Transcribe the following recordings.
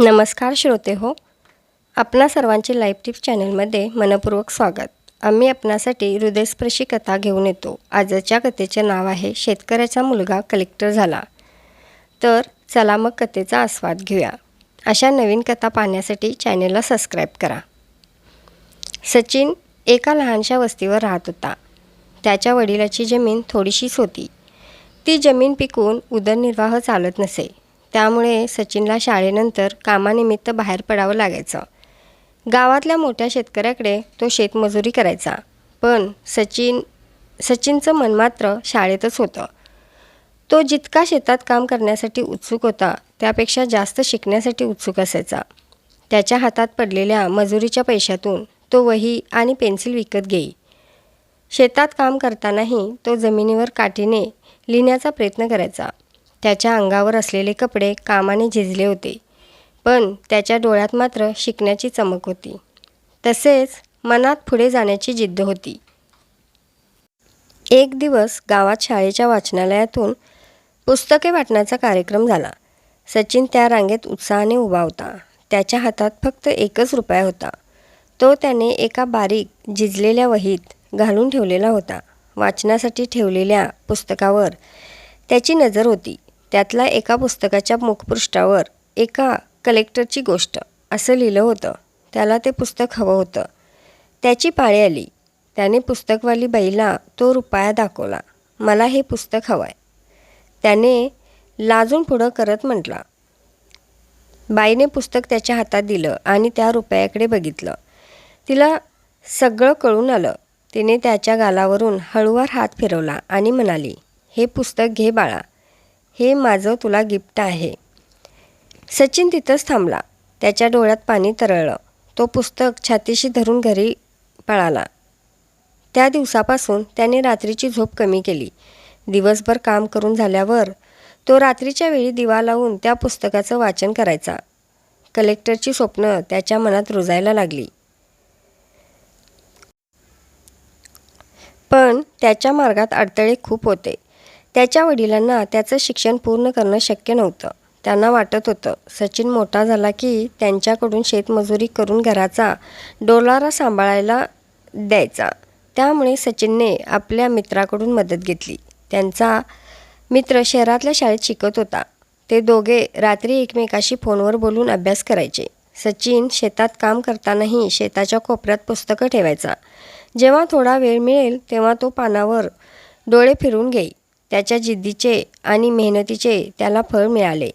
नमस्कार श्रोते हो आपणा सर्वांचे लाईफ टिप्स चॅनलमध्ये मनपूर्वक स्वागत. आम्ही आपणासाठी हृदयस्पर्शी कथा घेऊन येतो. आजच्या कथेचे नाव आहे शेतकऱ्याचा मुलगा कलेक्टर झाला. तर चला मग कथेचा आस्वाद घेऊया. अशा नवीन कथा पाहण्यासाठी चॅनेलला सबस्क्राईब करा. सचिन एका लहानशा वस्तीवर राहत होता. त्याच्या वडिलाची जमीन थोडीशीच होती. ती जमीन पिकून उदरनिर्वाह चालत नसे. त्यामुळे सचिनला शाळेनंतर कामानिमित्त बाहेर पडावं लागायचं. गावातल्या मोठ्या शेतकऱ्याकडे तो शेतमजुरी करायचा पण सचिन सचिनचं मन मात्र शाळेतच होतं. तो जितका शेतात काम करण्यासाठी उत्सुक होता त्यापेक्षा जास्त शिकण्यासाठी उत्सुक असायचा. त्याच्या हातात पडलेल्या मजुरीच्या पैशातून तो वही आणि पेन्सिल विकत घेई. शेतात काम करतानाही तो जमिनीवर काठीने लिहिण्याचा प्रयत्न करायचा. त्याच्या अंगावर असलेले कपडे कामाने झिजले होते. पण त्याच्या डोळ्यात मात्र शिकण्याची चमक होती. तसेच मनात पुढे जाण्याची जिद्द होती. एक दिवस गावात शाळेच्या वाचनालयातून पुस्तके वाटण्याचा कार्यक्रम झाला. सचिन त्या रांगेत उत्साहाने उभा होता. त्याच्या हातात फक्त एकच रुपया होता. तो त्याने एका बारीक झिजलेल्या वहीत घालून ठेवलेला होता. वाचनासाठी ठेवलेल्या पुस्तकावर त्याची नजर होती. त्यातल्या एका पुस्तकाच्या मुखपृष्ठावर एका कलेक्टरची गोष्ट असं लिहिलं होतं. त्याला ते पुस्तक हवं होतं. त्याची पाळी आली. त्याने पुस्तकवाली बाईला तो रुपया दाखवला. मला हे पुस्तक हवं आहे त्याने लाजून पुढं करत म्हटला. बाईने पुस्तक त्याच्या हातात दिलं आणि त्या रुपयाकडे बघितलं. तिला सगळं कळून आलं. तिने त्याच्या गालावरून हळूवार हात फिरवला आणि म्हणाली हे पुस्तक घे बाळा. हे माझं तुला गिफ्ट आहे. सचिन तिथंच थांबला. त्याच्या डोळ्यात पाणी तरळलं. तो पुस्तक छातीशी धरून घरी पळाला. त्या दिवसापासून त्याने रात्रीची झोप कमी केली. दिवसभर काम करून झाल्यावर तो रात्रीच्या वेळी दिवा लावून त्या पुस्तकाचं वाचन करायचा. कलेक्टरची स्वप्न त्याच्या मनात रुजायला लागली. पण त्याच्या मार्गात अडथळे खूप होते. त्याच्या वडिलांना त्याचं शिक्षण पूर्ण करणं शक्य नव्हतं. त्यांना वाटत होतं सचिन मोठा झाला की त्यांच्याकडून शेतमजुरी करून घराचा डोलारा सांभाळायला द्यायचा. त्यामुळे सचिनने आपल्या मित्राकडून मदत घेतली. त्यांचा मित्र शहरातल्या शाळेत शिकत होता. ते दोघे रात्री एकमेकाशी फोनवर बोलून अभ्यास करायचे. सचिन शेतात काम करतानाही शेताच्या कोपऱ्यात पुस्तकं ठेवायचा. जेव्हा थोडा वेळ मिळेल तेव्हा तो पानावर डोळे फिरून घेई त्याच्या जिद्दीचे आणि मेहनतीचे त्याला फळ मिळाले.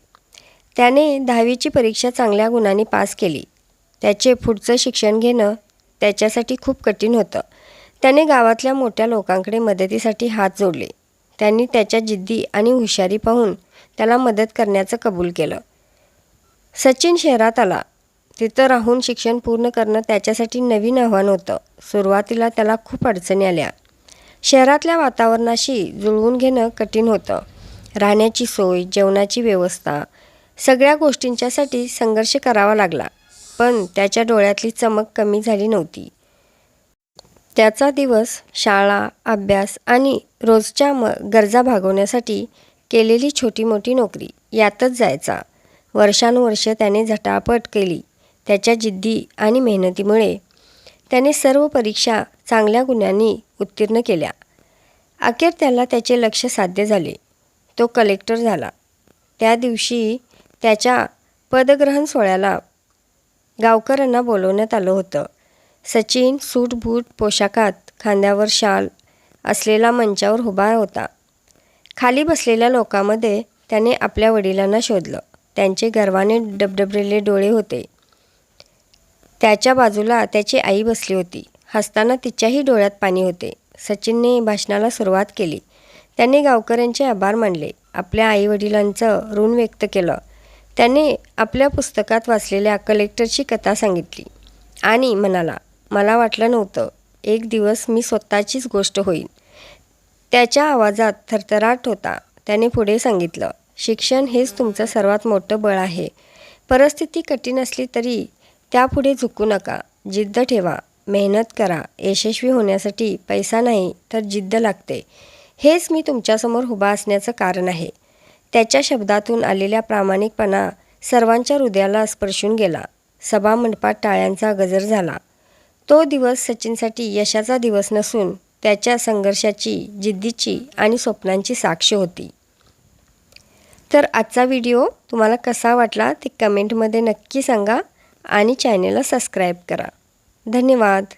त्याने दहावीची परीक्षा चांगल्या गुणांनी पास केली. त्याचे पुढचं शिक्षण घेणं त्याच्यासाठी खूप कठीण होतं. त्याने गावातल्या मोठ्या लोकांकडे मदतीसाठी हात जोडले. त्यांनी त्याच्या जिद्दी आणि हुशारी पाहून त्याला मदत करण्याचं कबूल केलं. सचिन शहरात आला. तिथं राहून शिक्षण पूर्ण करणं त्याच्यासाठी नवीन आव्हान होतं. सुरुवातीला त्याला खूप अडचणी आल्या. शहरातल्या वातावरणाशी जुळवून घेणं कठीण होतं. राहण्याची सोय जेवणाची व्यवस्था सगळ्या गोष्टींच्यासाठी संघर्ष करावा लागला पण त्याच्या डोळ्यातली चमक कमी झाली नव्हती. त्याचा दिवस शाळा अभ्यास आणि रोजच्या म गरजा भागवण्यासाठी केलेली छोटी मोठी नोकरी यातच जायचा. वर्षानुवर्ष त्याने झटापट केली. त्याच्या जिद्दी आणि मेहनतीमुळे त्याने सर्व परीक्षा चांगल्या गुणांनी उत्तीर्ण केल्या. अखेर त्याला त्याचे लक्ष साध्य झाले. तो कलेक्टर झाला. त्या दिवशी त्याच्या पदग्रहण सोहळ्याला गावकऱ्यांना बोलवण्यात आलं होतं. सचिन सूटबूट पोशाखात खांद्यावर शाल असलेला मंचावर उभा होता. खाली बसलेल्या लोकांमध्ये त्याने आपल्या वडिलांना शोधलं. त्यांचे गर्वाने डबडबलेले डोळे होते. त्याच्या बाजूला त्याची आई बसली होती. हसताना तिच्याही डोळ्यात पाणी होते. सचिनने भाषणाला सुरुवात केली. त्याने गावकऱ्यांचे आभार मानले. आपल्या आईवडिलांचं ऋण व्यक्त केलं. त्याने आपल्या पुस्तकात वाचलेल्या कलेक्टरची कथा सांगितली. आणि म्हणाला मला वाटलं नव्हतं. एक दिवस मी स्वतःचीच गोष्ट होईल. त्याच्या आवाजात थरथराट होता. त्याने पुढे सांगितलं शिक्षण हेच तुमचं सर्वात मोठं बळ आहे. परिस्थिती कठीण असली तरी त्यापुढे झुकू नका. जिद्द ठेवा. मेहनत करा यशस्वी होण्यासाठी पैसा नाही तर जिद्द लागते. हेच मी तुमच्यासमोर उभा असण्याचं कारण आहे. त्याच्या शब्दातून आलेल्या प्रामाणिकपणा सर्वांच्या हृदयाला स्पर्शून गेला. सभा मंडपात टाळ्यांचा गजर झाला. तो दिवस सचिनसाठी यशाचा दिवस नसून त्याच्या संघर्षाची जिद्दीची आणि स्वप्नांची साक्ष होती. तर आजचा व्हिडिओ तुम्हाला कसा वाटला ते कमेंटमध्ये नक्की सांगा आणि चॅनेलला सबस्क्राईब करा. धन्यवाद.